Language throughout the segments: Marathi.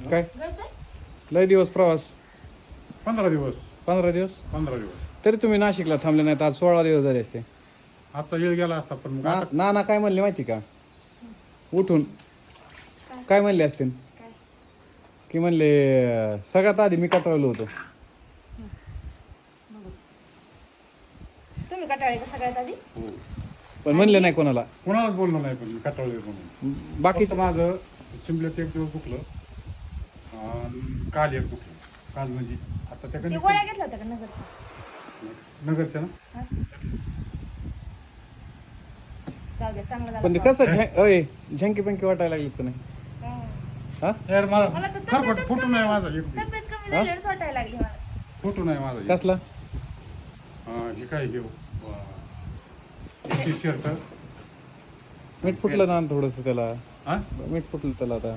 काय? लय दिवस प्रवास? पंधरा दिवस. पंधरा दिवस? पंधरा दिवस. तरी तुम्ही नाशिकला थांबले नाहीत आज सोळा दिवस झाले असते. आजचा येळ गेला असता पण मग ना आता नाना काय म्हणले माहिती का? उठून. काय? म्हणले असते काय? की म्हणले अं, सगळ्यात आधी मी कटाळलो होतो. तुम्ही कटाळे का सगळ्यात आधी? हो. पण म्हणले नाही कोणाला. कोणालाच बोललो नाही पण मी कटाळले म्हणून. बाकी फक्त माझं शिमल्यात एक दिवस दुखलं काल एक दुखलं काल म्हणजे आता त्या ते गोळ्या घेतल्या होत्या का नगरच्या? नगरच्या ना? जाऊ द्या चांगलं झालं पण ते कसं झं- झंकी पंकी वाटायला लागली का नाही? हा. हा? यार मला मला तर खरखट तब्येतच फुटू कमी- नाही माझा एक तब्येत कमी झाली आणि वाटायला लागली मला. फुटू नाही माझा एक. कसला? हा, हे काय घेऊ टी शर्ट मीठ फुटलं ना थोडस त्याला? हा? मीठ फुटलं त्याला आता.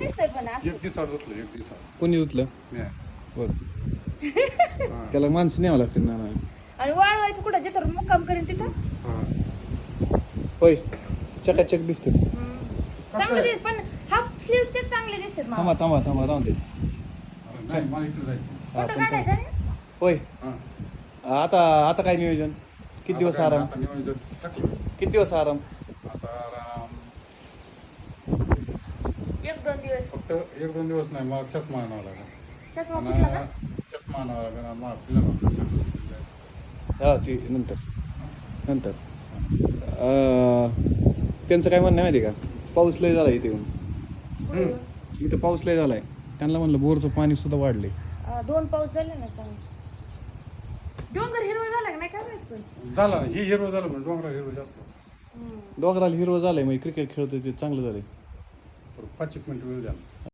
दिसतंय पण असं. एक दिवसावर धुतलं एक दिवसावर कोणी. बरं. त्याला माणसं न्यावं लागतील ना आणि वाळवायचं कुठं? जिथं मुक्काम करेन तिथं? हा. होय. चकाचक दिसते चांगलं दिसत पण हाफ स्लीवचे चांगले दिसतात मला थांबा थांबा थांबा राहून दे. अरे नाही मला इकडे जायचं हा, फोटो पण काढायचा ना? होय. हा. आता आता काय नियोजन? किती दिवस आता काय आराम? आता टाकलं. किती दिवस आराम? एक दोन दिवस. फक्त एक दोन दिवस नाही मला चष्मा आणावा लागेल. त्याच मग कुठला का? आणि चष्मा आणावा लागेल आणि सांगितलं. हा ती नंतर. नंतर. अं, त्यांचं काय म्हणणं आहे माहिती आहे का? पाऊस लय झाला इथे. येऊन हम्म. इथं पाऊस लय झालाय. त्यांना म्हणलं बोरचं पाणी सुद्धा वाढले. अं, दोन पाऊस झाले ना चांगले डोंगर हिरवळ झाला का नाही काय माहीत पण? झाला ना ही हिरो झालं म्हणजे डोंगरा हिरो जास्त. डोंगराला हिरवं झालंय म्हणजे क्रिकेट खेळतोय ते चांगलं झालंय. पाच एक मिनिट वेळ झाला